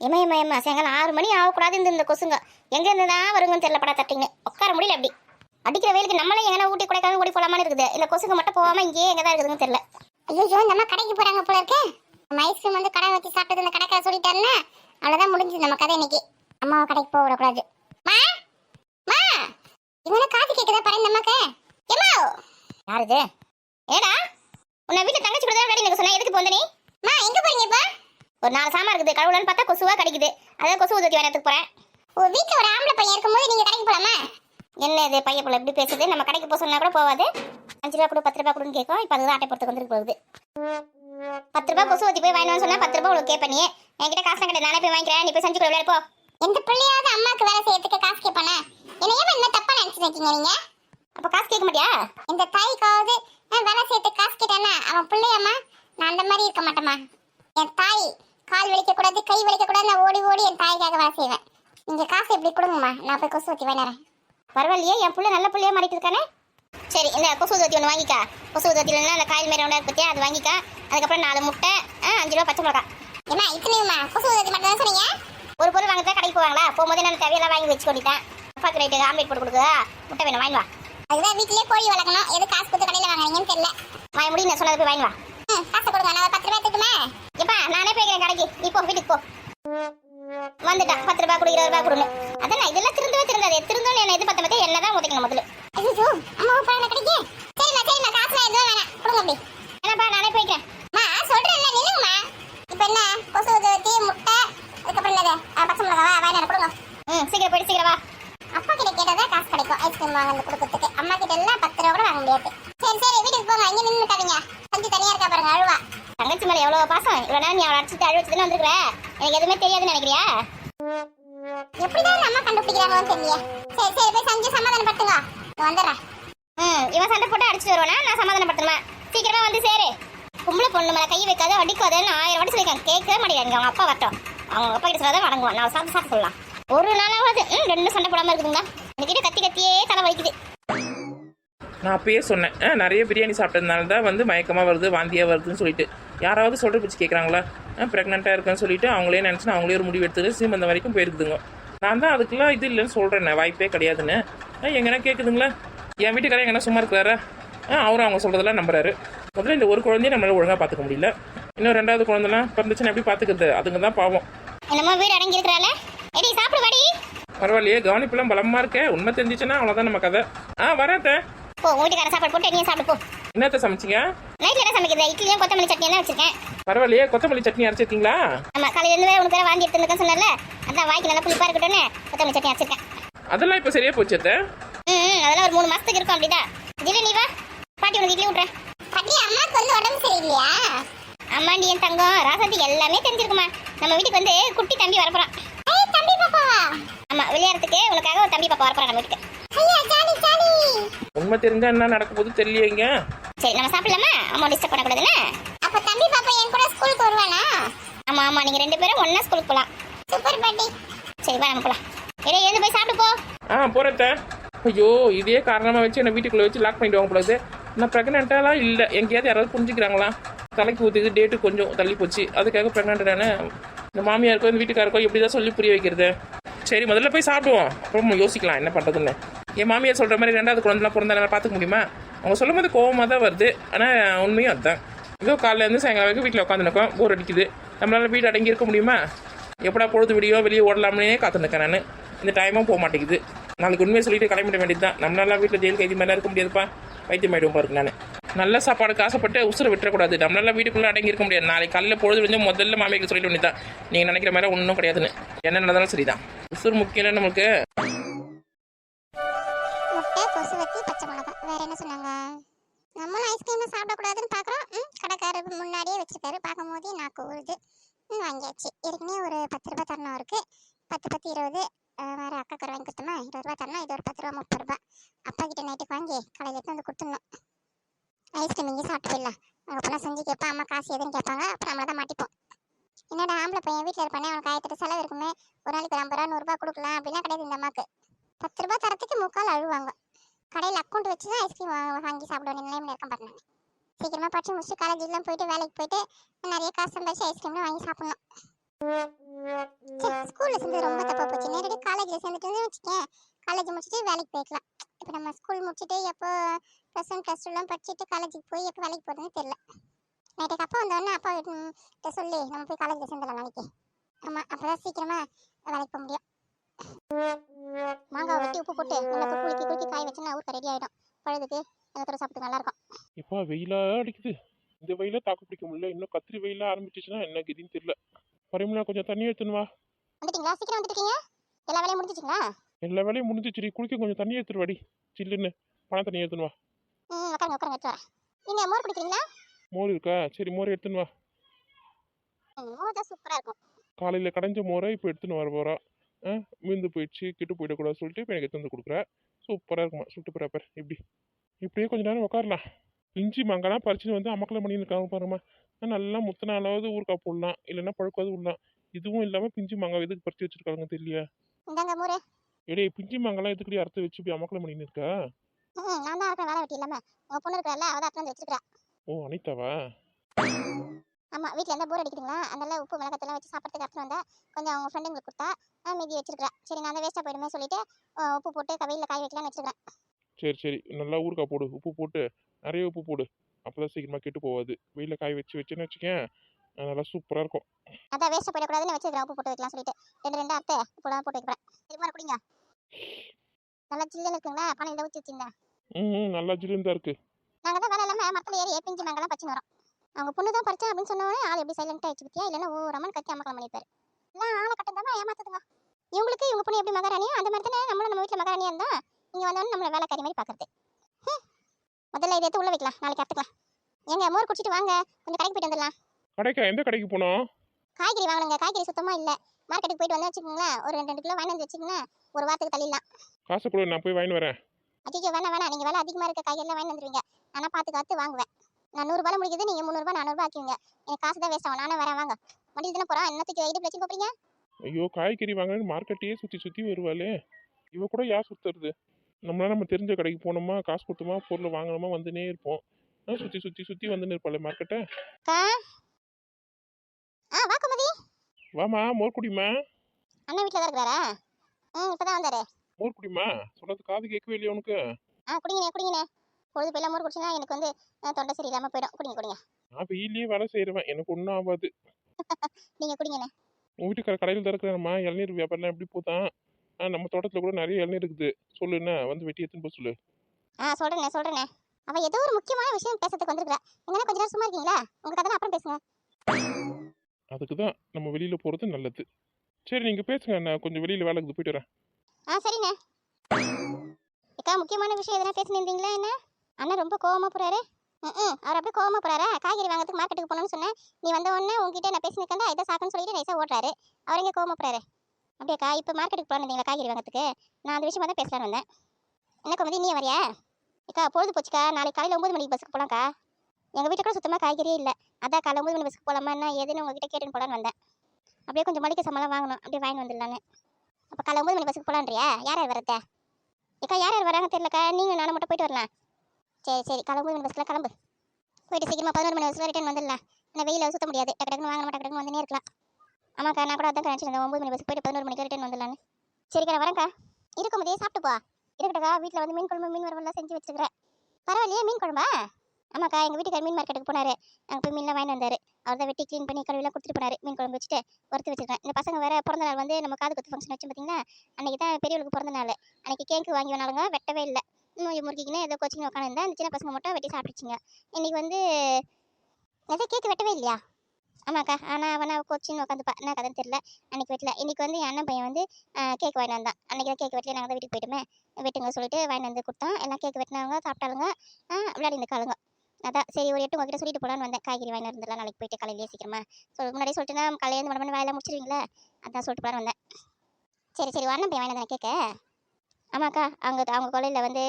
ஏமா ஏமா சாயங்காலம் ஆறு மணி ஆகக்கூடாது இந்த இந்த கொசுங்க. எங்க இருந்து தான் வருங்கன்னு தெரியல படா தட்டிங்க உட்கார முடியல அப்படி. அடிக்கிற வெயிலுக்கு நம்மளே எங்கன்னா ஊட்டி கொடைக்கானல் ஓடி போலாமான்னு இருக்குது. இந்த கொசுங்க மட்டும் போகாம இங்கேயே எங்க தான் இருக்குதுன்னு தெரியல. ஐயோ நம்ம கடைக்கு போறாங்க போல இருக்கு. நம்ம ஐஸ்கிரீம் வந்து கடை வச்சு சாப்பிட்டது இந்த கடைக்கார சொல்லிட்டாருன்னா அவ்வளவுதான் முடிஞ்சது நம்ம கதை இன்னைக்கு. அம்மாவை கடைக்கு போக விடக்கூடாது மா மா இவனை காது கேக்குதா பாரு இந்த அம்மாக்கு. எம்மா யார் இது? ஏடா உன்னை வீட்டுல தங்கச்சி கூட தான் எனக்கு சொன்னேன் எதுக்கு போந்த நீ? மா எங்க போறீங்க இப்ப? ஒரு நாலு சாமா இருக்குது. கடவுளன்னு பார்த்தா கொசுவா கடிக்குது. அதான் கொசு உதவி வரத்துக்கு போறேன். ஒரு வீட்டுல ஒரு ஆம்பளை பையன் இருக்கும்போது நீங்க கடைக்கு போலாமா? என்ன இது பையன் போல எப்படி பேசுது? நம்ம கடைக்கு போக சொன்னா கூட போவாது. அஞ்சு ரூபா கொடு பத்து ரூபா கொடுன்னு கேட்கும். இப்போ அதுதான் அட்டை பொறுத்து வந்துருக்கு போகுது. பத்து ரூபா கொசு ஊற்றி போய் வாங்கினு சொன்னா பத்து ரூபா உங்களுக்கு கேட்ப நீ. என்கிட்ட காசு கிடையாது. நானே போய் வாங்கிக்கிறேன். நீ போய் செஞ்சு கூட விளையாடு போ. எந்த பிள்ளையாவது அம்மாக்கு வேலை செய்யறதுக்கு காசு கேட்பானே? என்ன ஏன் என்ன தப்பா நினைச்சிட்டு இருக்கீங்க நீங்க? அப்போ காசு கேட்க மாட்டியா? இந்த தாய்க்காவது நான் வேலை செய்யறதுக்கு காசு கேட்டானா அவன் பிள்ளையம்மா நான் அந்த மாதிரி இருக்க மாட்டேம்மா. என் தாய் கால் வலிக்க கூடாது கை வலிக்க கூடாது நான் ஓடி ஓடி என் தாய்க்காக வேலை செய்வேன். நீங்க காசு இப்படி கொடுங்கம்மா? நான் போய் கொசு ஊற்றி வேணறேன் பரவாயில்லையே என் புள்ள நல்ல புள்ளையா மாறிட்டு இருக்கானே? சரி இந்த கொசு ஊற்றி ஒன்று வாங்கிக்கா. கொசு ஊற்றிலாம் அந்த காயில் மாரி ஒன்று பற்றியா அது வாங்கிக்கா. அதுக்கப்புறம் நாலு முட்டை அஞ்சு ரூபா பச்சை மிளகா என்ன இத்தனையுமா? கொசு ஊற்றி மட்டும் தான் சொன்னீங்க? ஒரு பொருள் வாங்க தான் கடைக்கு போவாங்களா? போகும்போது நான் தேவையெல்லாம் வாங்கி வச்சு கொண்டுட்டேன் அப்பாக்கு ரைட்டு ஆம்லேட் போட்டு கொடுக்குதா? முட்டை வேணும் வாங்கி வா. அதுதான் வீட்டிலேயே கோழி வளர்க்கணும். எது காசு கொடுத்து கடையில் வாங்குறீங்கன்னு தெரியல. வாங்க முடியும் நான் சொன்னது போய் வாங்கி வா. காசு கொடுங்க நான் பத்து ரூபாய் எடுத்துக்குமே எப்பா நானே போய்க்கிறேன் கடைக்கு. நீ போ வீட்டுக்கு போ. வந்துட்டான் பத்து ரூபாய் கொடு இருபது ரூபாய் கொடுன்னு. அதான் இதெல்லாம் திருந்தவே திருந்தாது. திருந்தோம் என்ன இது பத்த பத்தி என்ன தான் ஊற்றிக்கணும் முதல்ல. ஐயோ அம்மா பழம் கிடைக்கு. சரிம்மா சரிம்மா காசுலாம் எதுவும் வேணாம். கொடுங்க அப்படி. என்னப்பா நானே போய்க்கிறேன் அம்மா சொல்றேன்ல நில்லுங்கம்மா இப்போ என்ன கொசு ஊற்றி முட்டை அதுக்கப்புறம் என்னது ஆ, பச்சை மிளகாவா வேணாம் கொடுங்க ம் சீக்கிரம் போயிட்டு சீக்கிரம் வா அப்பா கிட்ட கேட்டதா காசு கிடைக்கும் ஐஸ்கிரீம் வாங்க கொடுக்கறதுக்கு அம்மா கிட்ட எல்லாம் பத்து ரூபா கூட வாங்க முடியாது சரி சரி வீட்டுக்கு போங்க இங்க நின்னுட்டாதீங்க கொஞ்சம் தனியா இருக்கா பாருங்க அழுவா தங்கச்சி மேலே எவ்வளோ பாசம் இவ்வளோ நேரம் நீ அவளை அடிச்சுட்டு அழுவச்சு தானே வந்துருக்குற எனக்கு நினைக்கிறியா? எப்படிதான் அம்மா கண்டுபிடிக்கிறாங்களோன்னு தெரியல சரி சரி போய் சஞ்சு சமாதானம் பட்டுங்க வந்துடுறேன் ம் இவன் சண்டை போட்டு அடிச்சுட்டு வருவானா? நான் சமாதானப்படுத்தணுமா? சீக்கிரமா வந்து சேரு. பொம்பளை பொண்ணு மேலே கை வைக்காத அடிக்காதன்னு ஆயிரம் வாட்டி சொல்லியிருக்காங்க. கேட்கவே மாட்டேங்கிறாங்க அவங்க அப்பா வரட்டும். அவங்க அப்பா கிட்ட சொல்லாதான் வணங்குவான். நான் சாப்பிட்டு சாப்பிட்டு சொல்லலாம். ஒரு நாளாவது ம் ரெண்டு சண்டை போடாமல் இருக்குதுங்களா? என்கிட்ட கத்தி கத்தியே தலை வலிக்குது. நான் அப்பயே சொன்னேன். நிறைய பிரியாணி சாப்பிட்டதுனால தான் வந்து மயக்கமாக வருது வாந்தியாக வருதுன்னு சொல்லிட்டு. யாராவது சொல்கிற பிடிச்சி கேட்குறாங்களா ப்ரெக்னெண்ட்டாக இருக்கேன்னு சொல்லிட்டு அவங்களே நினச்சி அவங்களே ஒரு முடிவு எடுத்துட்டு சீமந்தம் வரைக்கும் போயிருக்குதுங்க. நான் தான் அதுக்கெல்லாம் இது இல்லைன்னு சொல்கிறேன் வாய்ப்பே கிடையாதுன்னு. எங்கன்னா கேட்குதுங்களா என் வீட்டுக்காரர் எங்கன்னா சும்மா இருக்கிறாரா? ஆ அவரும் அவங்க சொல்கிறதெல்லாம் நம்புறாரு. முதல்ல இந்த ஒரு குழந்தைய நம்மளால ஒழுங்காக பார்த்துக்க முடியல. இன்னும் ரெண்டாவது குழந்தைலாம் பிறந்துச்சுன்னா எப்படி பார்த்துக்கிறது? அதுங்க தான் பாவம். என்னமோ வீடு அடங்கி இருக்கிறால எடி சாப்பிடு வாடி. பரவாயில்லையே கவனிப்புலாம் பலமாக இருக்கே. உண்மை தெரிஞ்சிச்சுன்னா அவ்வளோதான் நம்ம கதை. ஆ வரேன் வீட்டுக்கார சாப்பாடு போட்டு நீ சாப்பிடு போ. என்னத்த சமைச்சிங்க? நைட்ல என்ன சமைக்கிறது? இட்லியும் கொத்தமல்லி சட்னி தான் வச்சிருக்கேன். பரவாயில்லையே கொத்தமல்லி சட்னி அரைச்சிருக்கீங்களா ஆமா காலையில இருந்து வேற உனக்கு வேற வாந்தி எடுத்துருக்கேன் சொன்னல அதான் வாய்க்கு நல்லா புளிப்பா இருக்கட்டும்னு கொத்தமல்லி சட்னி வச்சிருக்கேன் அதெல்லாம் இப்போ சரியா போச்சு அத்தை. ம் அதெல்லாம் ஒரு மூணு மாசத்துக்கு இருக்கும் அப்படிதான். திடீர் நீ வா. பாட்டி உனக்கு இட்லி விட்றேன் பாட்டி அம்மாக்கு வந்து உடம்பு சரியில்லையா? அம்மாண்டி என் தங்கம். ராசாத்தி எல்லாமே தெரிஞ்சிருக்குமா. நம்ம வீட்டுக்கு வந்து குட்டி தம்பி வரப்போறான். ஏய் தம்பி பாப்பாவா ஆமா விளையாடுறதுக்கு உனக்காக ஒரு தம்பி பாப்பா வரப்போறான் நம்ம வீட்டுக்கு. ஜாலி ஜாலி உண்மை தெரிஞ்சா என்ன நடக்க போகுது தெரியலையேங்க சரி நம்ம சாப்பிடலாமா? அம்மா டிஸ்டர்ப் பண்ணக்கூடாதுன்னு அப்போ தம்பி பாப்பா என் கூட ஸ்கூலுக்கு வருவானா? ஆமாம் ஆமாம் நீங்கள் ரெண்டு பேரும் ஒன்றா ஸ்கூலுக்கு போகலாம் சூப்பர் பாட்டி. சரி வா நம்ம போகலாம் இடையே எழுந்து போய் சாப்பிட்டு போ. ஆ போறத்த ஐயோ இதே காரணமாக வச்சு என்னை வீட்டுக்குள்ள வச்சு லாக் பண்ணிட்டு வாங்க போலது நான் ப்ரெக்னெண்ட்டாலாம் இல்லை? எங்கேயாவது யாராவது புரிஞ்சுக்கிறாங்களா? தலைக்கு ஊற்றுக்கு டேட்டு கொஞ்சம் தள்ளி போச்சு. அதுக்காக ப்ரெக்னென்ட் தானே? இந்த மாமியாருக்கோ இந்த வீட்டுக்காருக்கோ எப்படி தான் சொல்லி புரிய வைக்கிறது? சரி முதல்ல போய் சாப்பிடுவோம். அப்புறம் யோசிக்கலாம் என்ன பண்ணுறதுன்னு என் மாமியார் சொல்கிற மாதிரி ரெண்டாவது குழந்தைலாம் பிறந்தா பார்த்துக்க முடியுமா? அவங்க சொல்லும் போது கோவமாக தான் வருது. ஆனால் உண்மையும் அதுதான் ஏதோ காலையிலேருந்து சாயங்காலம் வரைக்கும் வீட்டில் உட்காந்துருக்கோம். போர் அடிக்குது. நம்மளால் வீடு அடங்கி இருக்க முடியுமா? எப்படா பொழுது விடியோ வெளியே ஓடலாம்னே காத்துருக்கேன் நான். இந்த டைமும் போக மாட்டேங்குது. நாளைக்கு உண்மையை சொல்லிட்டு கிளம்பிட வேண்டியது தான் நம்மளால வீட்டில் ஜெயில் கைதி மாதிரிலாம் இருக்க முடியாதுப்பா. வைத்தியம் ஆகிடுவோம் பாருங்க நான். நல்ல சாப்பாடுக்கு ஆசைப்பட்டு உசுரை விட்டுறக்கூடாது. நம்மளால வீட்டுக்குள்ளே அடங்கி இருக்க முடியாது. நாளைக்கு காலையில் பொழுது விடிஞ்சு முதல்ல மாமியாருக்கு சொல்லிட்டு வேண்டியதான் நீங்கள் நினைக்கிற மாதிரி ஒன்றும் கிடையாதுன்னு. என்ன நடந்தாலும் சரிதான். உசுர் முக்கியம் நம்மளுக்கு கொசுவத்தி பச்சை மிளகா. வேற என்ன சொன்னாங்க? நம்மளும் ஐஸ்கிரீம் சாப்பிடக்கூடாதுன்னு பார்க்குறோம். ம் கடைக்காரர் முன்னாடியே வச்சிருக்காரு பார்க்கும் போதே நாக்கு ஊறுது. ம் வாங்கியாச்சு. ஏற்கனவே ஒரு பத்து ரூபா தரணும் இருக்குது பத்து பத்து இருபது. வேறு வேற அக்காக்கார வாங்கி கொடுத்தோமா? இருபது ரூபா தரணும். இது ஒரு பத்து ரூபா முப்பது ரூபா அப்பா கிட்ட நைட்டுக்கு வாங்கி கடையில் எடுத்து வந்து கொடுத்துடணும். ஐஸ்கிரீம் இங்கே சாப்பிட்டு போயிடலாம் அப்புறம் செஞ்சு கேட்பேன் அம்மா காசு எதுன்னு கேட்பாங்க. அப்புறம் நம்மளை தான் மாட்டிப்போம். என்னடா ஆம்பளை பையன் வீட்டில் இருப்பானே அவனுக்கு ஆயிரத்தெட்டு செலவு இருக்குமே. ஒரு நாளைக்கு ஒரு ஐம்பது ரூபா நூறுரூபா கொடுக்கலாம். அப்படின்னா கிடையாது இந்த அம்மாக்கு. பத்து ரூபா தரத்துக்கு முக்கால் அழுவாங்க. கடையில் அக்கௌண்ட் வச்சு தான் ஐஸ்கிரீம் வாங்கி சாப்பிட வேண்டிய நிலைமையில இருக்க பாருங்க சீக்கிரமாக படிச்சு முடிச்சு காலேஜ்லாம் போயிட்டு வேலைக்கு போயிட்டு நிறைய காசு சம்பாதிச்சு ஐஸ்கிரீம்லாம் வாங்கி சாப்பிடலாம். ஸ்கூலில் சேர்ந்து ரொம்ப தப்பாக போச்சு. நேரடி காலேஜில் சேர்ந்துட்டு வச்சுக்கேன். காலேஜ் முடிச்சுட்டு வேலைக்கு போய்க்கலாம். இப்போ நம்ம ஸ்கூல் முடிச்சுட்டு எப்போ ப்ளஸ் ஒன் ப்ளஸ் டூலாம் படிச்சுட்டு காலேஜுக்கு போய் எப்போ வேலைக்கு போகிறதுன்னு தெரியல. நைட்டுக்கு அப்பா வந்தோடனே அப்பா கிட்ட சொல்லி நம்ம போய் காலேஜில் சேர்ந்துடலாம் நாளைக்கு ஆமாம் அப்போ தான் சீக்கிரமாக வேலைக்கு போக முடியும். மாங்காய் வெட்டி உப்பு போட்டு நல்லா குலுக்கி குலுக்கி ஊருக்கு ரெடி ஆகிடும் பழுதுக்கு எல்லாத்தோட சாப்பிட்டு நல்லா இருக்கும் இப்போ வெயிலா அடிக்குது. இந்த வெயில தாக்கு பிடிக்க முடியல. இன்னும் கத்திரி வெயில ஆரம்பிச்சிச்சுன்னா என்ன கதின்னு தெரியல. பரிமளா கொஞ்சம் தண்ணி எடுத்துன்னு வா. வந்துட்டீங்களா? சீக்கிரம் வந்துட்டீங்க எல்லா வேலையும் முடிஞ்சிச்சிங்களா? எல்லா வேலையும் முடிஞ்சிச்சுடி. குளிக்க கொஞ்சம் தண்ணி எடுத்துட்டு வாடி. சில்லுன்னு. பண தண்ணி எடுத்துன்னு வா. ம் உட்காருங்க உட்காருங்க எடுத்து வரேன். நீங்கள் மோர் குடிக்கிறீங்களா? மோர் இருக்கா? சரி மோர் எடுத்துன்னு வா. மோர் தான் சூப்பராக இருக்கும். காலையில் கடைஞ்ச மோரை இப்போ எடுத்துன்னு வர போகிறா மீந்து போயிடுச்சு கெட்டு போயிடக்கூடாது சொல்லிட்டு இப்போ எனக்கு எடுத்து வந்து கொடுக்குறா. சூப்பராக இருக்குமா. சுட்டு ப்ராப்பர் இப்படி. இப்படியே கொஞ்ச நேரம் உட்காரலாம் இஞ்சி மாங்காலாம் பறிச்சுன்னு வந்து அமக்கலம் இருக்காங்க பாருமா நல்லா முத்தினாலாவது ஊறுகாய் போடலாம். இல்லைன்னா பழுக்காவது விடலாம் இதுவும் இல்லாமல் பிஞ்சு மாங்காய் எதுக்கு பறிச்சு வச்சிருக்காங்க தெரியல எடே பிஞ்சு மாங்காலாம் எதுக்குடி அறுத்து வச்சு இப்படி அமக்கலம் பண்ணின்னு இருக்கா ஓ அனிதாவா? ஆமாம் வீட்டில் எந்த போர் அடிக்குதுங்களா? அதனால உப்பு மிளகாத்தெல்லாம் வச்சு சாப்பிட்றதுக்கு எடுத்துன்னு வந்தேன் கொஞ்சம் அவங்க ஃப்ரெண்டுங்களுக்கு கொடுத்தா மீதி வச்சிருக்கிறேன். சரி நான் தான் வேஸ்ட்டாக போயிடுமே சொல்லிட்டு உப்பு போட்டு கவையில் காய வைக்கலாம்னு வச்சிருக்கிறேன். சரி சரி. நல்லா ஊறுகாய் போடு. உப்பு போட்டு நிறைய உப்பு போடு. அப்பதான் சீக்கிரமாக கெட்டு போகாது. வெயிலில் காய வச்சு வச்சுன்னு வச்சுக்கேன். நல்லா சூப்பராக இருக்கும். அதான் வேஸ்ட்டாக போயிடக்கூடாதுன்னு வச்சிருக்கிறேன். உப்பு போட்டு வைக்கலாம் சொல்லிட்டு. ரெண்டு ரெண்டு அத்தை உப்புலாம் போட்டு வைக்கிறேன். மாதிரி குடிங்க. நல்லா சில்லுன்னு இருக்குங்களா? பணம் இந்த ஊற்றி வச்சிருந்தேன். ம் நல்லா ஜில்லுன்னு தான் இருக்குது நாங்கள் தான் வேலை இல்லாமல் மரத்தில் ஏறி பிஞ்சு மங்கலாம் பச்சுன்னு வரோம். அவங்க பொண்ணு தான் பறிச்சேன் அப்படின்னு சொன்னோடனே ஆள் எப்படி சைலண்டாக ஆயிடுச்சு பத்தியா இல்லைன்னா ஓ ரமன் கத்தி அமக்கலாம் பண்ணிப்பாரு எல்லாம் ஆளை கட்டந்தாம ஏமாத்துதுங்க. இவங்களுக்கு இவங்க பொண்ணு எப்படி மகாராணியோ? அந்த மாதிரி தானே நம்மளும் நம்ம வீட்டில் மகாராணியா இருந்தா இங்கே வந்தோடனே நம்மளை வேலைக்காரி மாதிரி பார்க்கறது. முதல்ல இதை எடுத்து உள்ள வைக்கலாம். நாளைக்கு அறுத்துக்கலாம் எங்க மோர் குடிச்சிட்டு வாங்க. கொஞ்சம் கடைக்கு போயிட்டு வந்துடலாம். கடைக்கா? எந்த கடைக்கு போனோம்? காய்கறி வாங்கணுங்க. காய்கறி சுத்தமாக இல்லை. மார்க்கெட்டுக்கு போயிட்டு வந்து வச்சுக்கோங்களேன். ஒரு ரெண்டு ரெண்டு கிலோ வாங்கி வந்து வச்சுக்கோங்களேன். ஒரு வாரத்துக்கு தள்ளிடலாம். காசு கொடு நான் போய் வாங்கிட்டு வரேன். அச்சோ வேணாம் வேணாம். நீங்கள் விலை அதிகமாக இருக்க காய்கறிலாம் வாங்கி வந்துருவீங்க. ஆனால் பார்த்து காத்து வாங்குவேன். நான் நூறுரூபா முடிக்குது நீங்கள் முந்நூறுபா நானூறுபா ஆக்கிங்க எனக்கு காசு தான் வேஸ்ட் ஆகும். நானும் வரேன் வாங்க. வண்டியில் தானே போகிறோம் என்ன தூக்கி இடுப்பு வச்சு போகிறீங்க ஐயோ காய்கறி வாங்கன்னு மார்க்கெட்டையே சுற்றி சுற்றி வருவாளே. இவ கூட யார் சுற்றுறது நம்மளால நம்ம தெரிஞ்ச கடைக்கு போனோமா காசு கொடுத்தோமா பொருள் வாங்கணுமா வந்துனே இருப்போம். சுற்றி சுற்றி சுற்றி வந்துன்னு இருப்பாளே மார்க்கெட்டை ஆ வா குமதி. வாமா மோர் குடிமா அண்ணன் வீட்டில் தான் இருக்கிறாரா? ம் இப்போ தான் வந்தாரு. மோர் குடிமா சொன்னது காது கேட்கவே இல்லையா உனக்கு? ஆ குடிங்கண்ணே குடிங்கண்ணே. பொழுது போயில மோர் குடிச்சினா எனக்கு வந்து தொண்டை சரியில்லாமல் போயிடும். குடிங்க குடிங்க. நான் வெயிலே வேலை செய்கிறவன் எனக்கு ஒன்றும் ஆகாது. நீங்கள் குடிங்கண்ணே உங்கள் வீட்டுக்கார கடையில் தான் இருக்கிறாம்மா இளநீர் வியாபாரம்லாம் எப்படி போதான்? ஆ நம்ம தோட்டத்தில் கூட நிறைய இளநீர் இருக்குது. சொல்லு என்ன? வந்து வெட்டி எடுத்துன்னு போக சொல்லு. ஆ சொல்கிறேண்ணே சொல்கிறேண்ணே அவள் ஏதோ ஒரு முக்கியமான விஷயம் பேசுறதுக்கு வந்திருக்கிறா எங்கன்னா கொஞ்ச நேரம் சும்மா இருக்கீங்களா? உங்கள் கதை அப்புறம் பேசுங்க அதுக்கு தான் நம்ம வெளியில் போகிறது நல்லது. சரி நீங்கள் பேசுங்க நான் கொஞ்சம் வெளியில் வேலைக்கு போயிட்டு வரேன். ஆ சரிண்ணே. அக்கா முக்கியமான விஷயம் எதனா பேசினிருந்தீங்களா என்ன? அண்ணன் ரொம்ப கோவமாக போகிறாரு ம் அவர் அப்படியே கோவமாக போறாரா? காய்கறி வாங்குறதுக்கு மார்க்கெட்டுக்கு போகணும்னு சொன்னேன். நீ வந்த உடனே உங்ககிட்ட நான் பேசினிருக்கேன்டா இதை சாக்குன்னு சொல்லிட்டு நைஸாக ஓடுறாரு. அவர் எங்கே கோவமாக போறாரு? அப்படியேக்கா இப்போ மார்க்கெட்டுக்கு போகணும் காய்கறி வாங்குறதுக்கு? நான் அந்த விஷயமா தான் பேசலான்னு வந்தேன். என்ன கோமதி நீ வரியா? அக்கா பொழுது போச்சுக்கா. நாளைக்கு காலையில் ஒம்பது மணிக்கு பஸ்ஸுக்கு போகலாம்க்கா எங்கள் வீட்டில் கூட சுத்தமாக காய்கறியே இல்லை. அதான் காலை ஒம்பது மணி பஸ்ஸுக்கு போகலாமா என்ன ஏதுன்னு உங்ககிட்ட கேட்டுன்னு போகலான்னு வந்தேன். அப்படியே கொஞ்சம் மளிகை சம்பளம் வாங்கணும். அப்படியே வாங்கி வந்துடலான்னு. அப்போ காலை ஒம்பது மணி பஸ்ஸுக்கு போகலான்றியா யார் யார் வரத்த? ஏக்கா யார் யார் வராங்க தெரியலக்கா. நீங்கள் நானும் மட்டும் போயிட்டு வரலாம். சரி சரி. கிளம்பு ஒம்பது மணி பஸ்ஸில் கிளம்பு. போயிட்டு சீக்கிரமா பதினோரு மணி பஸ்ஸில் ரிட்டர்ன் வந்துடலாம். ஆனால் வெயில சுத்த முடியாது. டக்கு டக்குனு வாங்க டக்கு டக்குனு வந்துனே இருக்கலாம். ஆமாக்கா நான் கூட அதான் நினச்சிருந்தேன் ஒம்பது மணி பஸ் போயிட்டு பதினோரு மணிக்கு ரிட்டர்ன் வந்துடலான்னு சரிக்கா நான் வரேன்க்கா இருக்கும் போதே சாப்பிட்டு போ. இருக்கட்டக்கா வீட்டில் வந்து மீன் குழம்பு மீன் வரவெல்லாம் செஞ்சு வச்சிருக்கிறேன். பரவாயில்லையே மீன் குழம்பா? ஆமாக்கா எங்கள் வீட்டுக்கார் மீன் மார்க்கெட்டுக்கு போனார். அங்கே போய் மீன்லாம் வாங்கிட்டு வந்தார். அவர் தான் வெட்டி க்ளீன் பண்ணி கழுவிலாம் கொடுத்துட்டு போனார். மீன் குழம்பு வச்சுட்டு வறுத்து வச்சுருக்கேன் இந்த பசங்க வேற பிறந்த நாள் வந்து நம்ம காது குத்து ஃபங்க்ஷன் வச்சு பார்த்தீங்கன்னா அன்னைக்கு தான் பெரியவளுக்கு பிறந்த நாள். அன்னைக்கு கேக்கு வாங்கி வந்தாலுங்க வெட்டவே இல்லை. நோய் முறுக்கிக்கின்னு ஏதோ கோச்சிங் உட்காந்துருந்தேன் அந்த சின்ன பசங்க மட்டும் வெட்டி சாப்பிட்டுச்சிங்க இன்னைக்கு வந்து எதோ கேக்கு வெட்டவே இல்லையா? ஆமாக்கா. ஆனால் அவனை கோச்சின்னு உட்காந்துப்பா என்ன கதைன்னு தெரியல. அன்னைக்கு வெட்டல. இன்னைக்கு வந்து என் அண்ணன் பையன் வந்து கேக் வாங்கிட்டு வந்தான். அன்றைக்கி தான் கேக் வெட்டல. நாங்கள் தான் வீட்டுக்கு போயிட்டுமே. வெட்டுங்க சொல்லிட்டு வாங்கிட்டு வந்து கொடுத்தோம் எல்லாம் கேக் வெட்டினவங்க சாப்பிட்டாலுங்க ஆ, விளையாடி இருக்காளுங்க அதான் சரி ஒரு எட்டு உங்ககிட்ட சொல்லிட்டு போலான்னு வந்தேன். காய்கறி வாங்கி இருந்தலாம் நாளைக்கு போயிட்டு காலையிலேயே சீக்கிரமா. சொல் முன்னாடியே சொல்லிட்டுனா காலையில இருந்து மணி வேலை முடிச்சிருவீங்களே? அதான் சொல்லிட்டு போலான்னு வந்தேன். சரி சரி அண்ணன் பையன் வாங்கிட்டு கேட்க ஆமாக்கா அவங்க அவங்க கொலையில் வந்து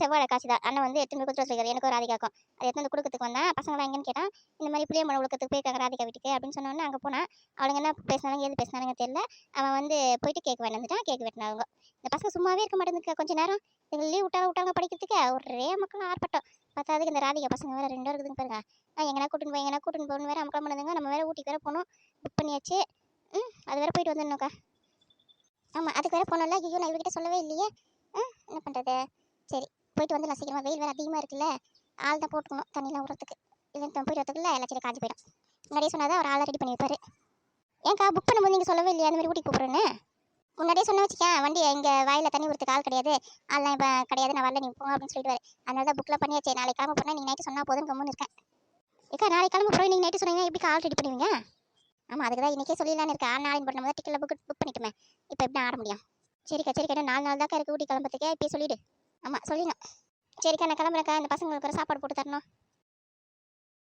செவ்வாழை காசு தான். அண்ணன் வந்து எடுத்துன்னு போய் கொடுத்து வச்சிருக்காரு எனக்கு ஒரு ராதிகாக்கும் அது எத்தனை வந்து கொடுக்கறதுக்கு வந்தேன் பசங்களாம் எங்கன்னு கேட்டான் இந்த மாதிரி புளியம்பழம் உழுக்கத்துக்கு போயிருக்காங்க ராதிகா வீட்டுக்கு அப்படின்னு சொன்னோன்னே அங்கே போனால் அவளுங்க என்ன பேசினாங்க எது பேசினாலும் தெரியல. அவன் வந்து போயிட்டு கேக் வாங்கி கேக் வெட்டினாங்க இந்த பசங்க சும்மாவே இருக்க மாட்டேங்குது கொஞ்ச நேரம் எங்களை லீவ் விட்டாங்க விட்டாங்க படிக்கிறதுக்கு. ஒரே மக்களும் ஆர்ப்பாட்டம். பத்தாவதுக்கு இந்த ராதிகா பசங்க வேறு ரெண்டு இருக்குதுங்க பாருங்க. ஆ எங்கன்னா கூட்டின்னு போய் எங்கன்னா கூட்டின்னு போகணும் வேறு அமக்கலாம் பண்ணுதுங்க நம்ம வேறு ஊட்டிக்கு வேறு போகணும் புக் பண்ணியாச்சு. ம் அது வேற போயிட்டு வந்துடணும்க்கா. ஆமாம் அதுக்கு வேறு போனோம்ல. ஐயோ நான் இவர்கிட்ட சொல்லவே இல்லையே. ஆ என்ன பண்ணுறது சரி போயிட்டு வந்துடலாம் சீக்கிரமாக வெயில் வேறு அதிகமாக இருக்குல்ல. ஆள் தான் போட்டுக்கணும் தண்ணிலாம் விடுறதுக்கு இல்லை போயிட்டு வரதுக்குள்ள எல்லாத்தையும் காஞ்சி போயிடும். முன்னாடியே சொன்னால் அவர் ஆளை ரெடி பண்ணி வைப்பார். ஏன்க்கா புக் பண்ணும்போது நீங்கள் சொல்லவே இல்லையா? அந்த மாதிரி ஊட்டிக்கு கூப்பிட்றேன்னு முன்னாடியே சொன்ன வச்சுக்கேன் வண்டி இங்கே வாயில் தண்ணி ஊற்றுக்கு ஆள் கிடையாது. ஆள்லாம் இப்போ கிடையாது நான் வரல நீ போங்க அப்படின்னு சொல்லிட்டு அதனால தான் புக்கில் பண்ணியாச்சு. நாளைக்கு கிளம்ப போனால் நீங்கள் நைட்டு சொன்னால் போதும் கம்முன்னு இருக்கேன். ஏக்கா நாளைக்கு கிளம்ப போகிறோம் நீங்கள் நைட்டு சொன்னீங்க எப்படி ஆள் ரெடி பண்ணுவீங்க? ஆமாம் அதுக்கு தான் இன்றைக்கே சொல்லிடலான்னு இருக்கேன் ஆறு நாளைக்கு போட்டு நம்ம டிக்கெட்டில் புக் புக் பண்ணிட்டுமே இப்போ எப்படி ஆட முடியும்? சரிக்கா சரிக்கா நாலு நாள் தாக்கா இருக்க. ஊட்டி கிளம்புறதுக்கே இப்பயே சொல்லிடு. ஆமாம் சொல்லிடணும் சரிக்கா நான் கிளம்புறக்கா இந்த பசங்களுக்கு ஒரு சாப்பாடு போட்டு தரணும்.